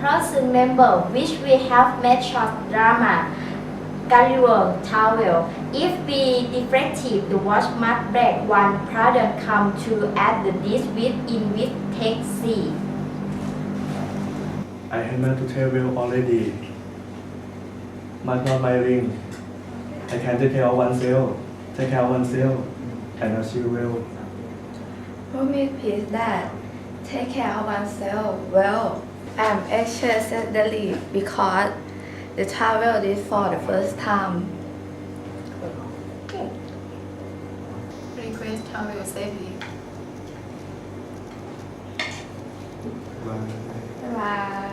person member which we have made short drama. Gulliver Travel. If we defective, the watch must break one product come to add the dish with in with taxi. I have met to travel already. But not my ring. I can take care of oneself. Take care of oneself. And achieve well. Promise please that take care of oneself well. I'm anxiously because the travel is for the first time. Request travel safely. Bye bye.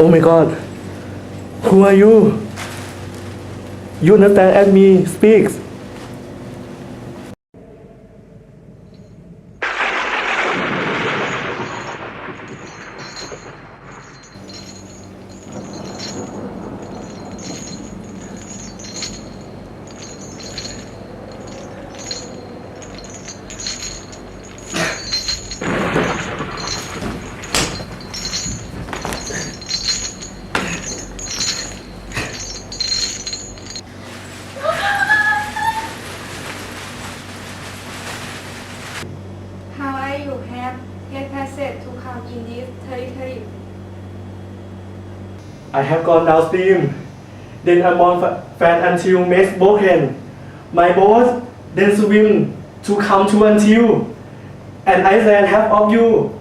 Oh my god. Who are you? You understand as me speaks. How are you have get passage to come in this territory? I have gone downstream. Then I'm on fan until makes broken. My boss then swim to come to until. And I said half of you.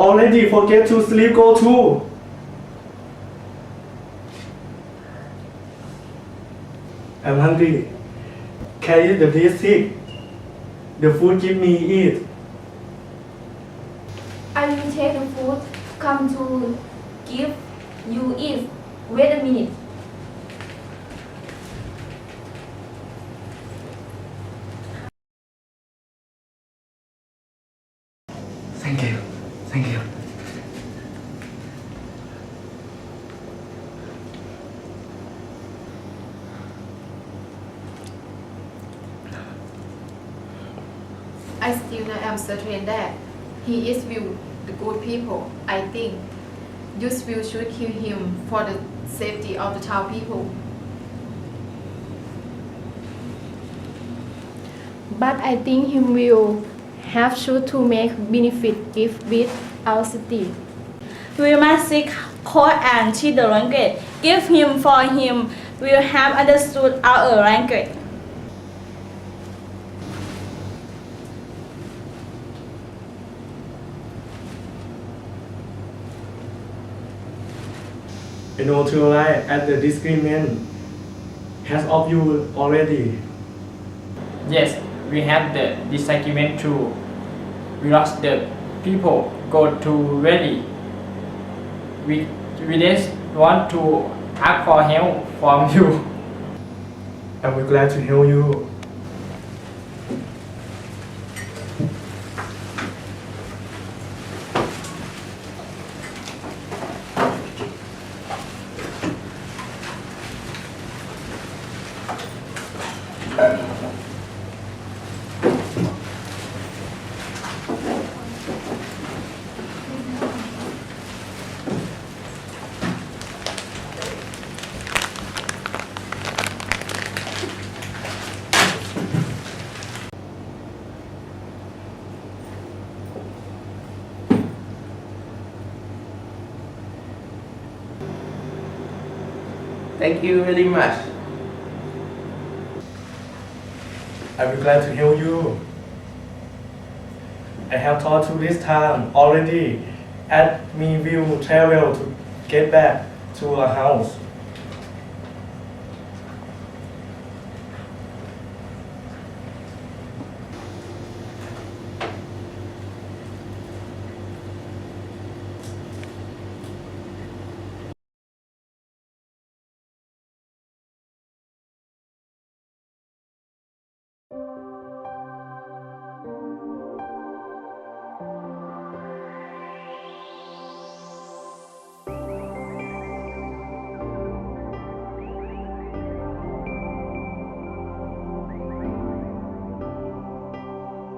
Already forget to sleep go to. I'm hungry. Can eat the please sick. The food give me eat. I will take the food. Come to give you eat. Wait a minute. Thank you. Thank you. I still not am certain that he is will the good people. I think you will should kill him for the safety of the town people. But I think him will have to to make benefit give with our city. We must seek code and teach the language. Give him for him will have understood our language. I know to arrive at the disagreement. Has of you already. Yes, we have the disagreement too. We lost the people go to ready. We we just want to ask for help from you. I'm glad to help you. Thank you very much. I'm glad to hear you. I have thought to this time already. At me will travel to get back to a house.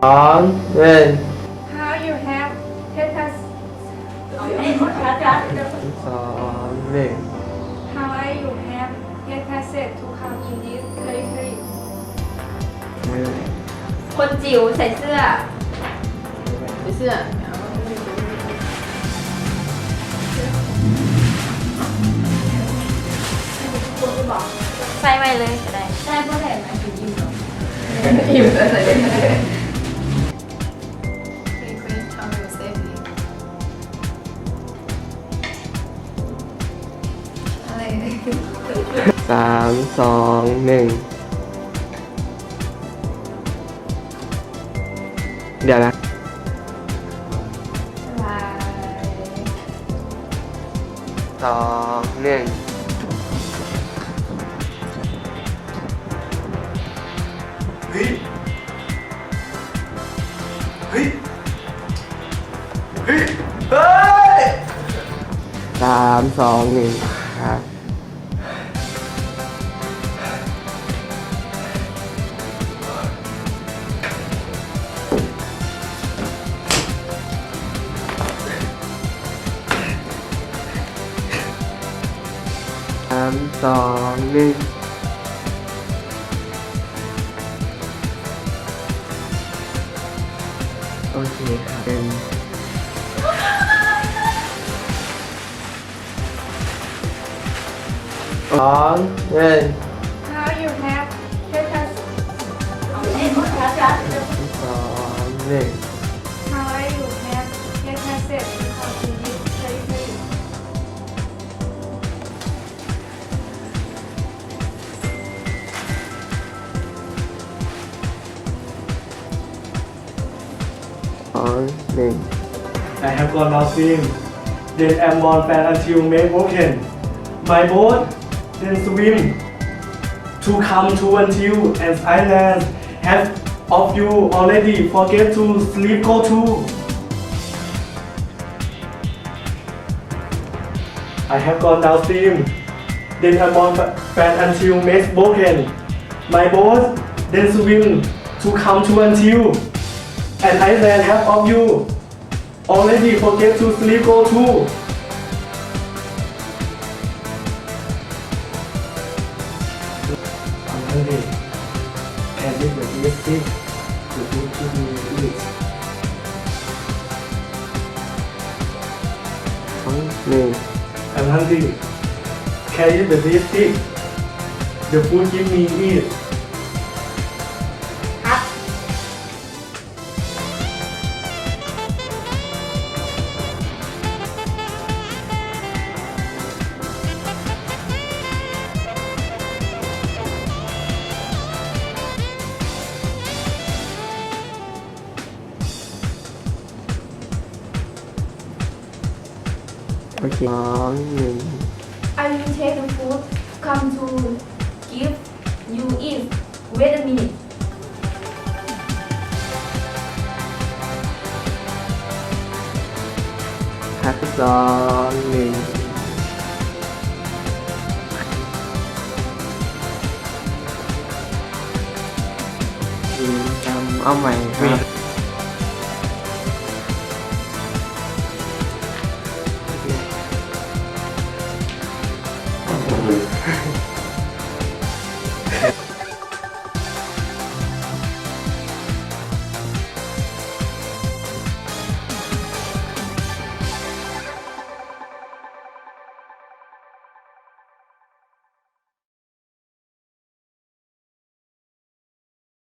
สองหนึ่ง How you have taken สองหนึ่ง How are you have taken set to come in this territory คนจิ๋วใส่เสื้อเสื้อใส่ไปเลยก็ได้ ใช่เพราะแหละนะคือยิ้มเนาะอิ่มแล้วใส่ได้ามสองหนึ่งเดี๋ยวนะบายสองหนึ่งเฮ้ย เฮ้ย เฮ้ย เฮ้ยสามสองหนึ่งครับ an toàn đi ok em Đó, lên How you have Thế thật Thế thật falling. I have gone now seen. Then I'm on fan until May broken. My boat then swim to come to until as islands have of you already forget to sleep go to. I have gone down stream, then I'm on fan until makes broken. My boat then swim to come to until an island half of you already forget to sleep go to I'm hungry and with the biscuit the food to me eat สองหนึ่ง I'm hungry can you the biscuit the food give me eat Okay. Uh, I will take the food come to give you in. Wait a minute. Hát gió mình Ông mày ờ. ha.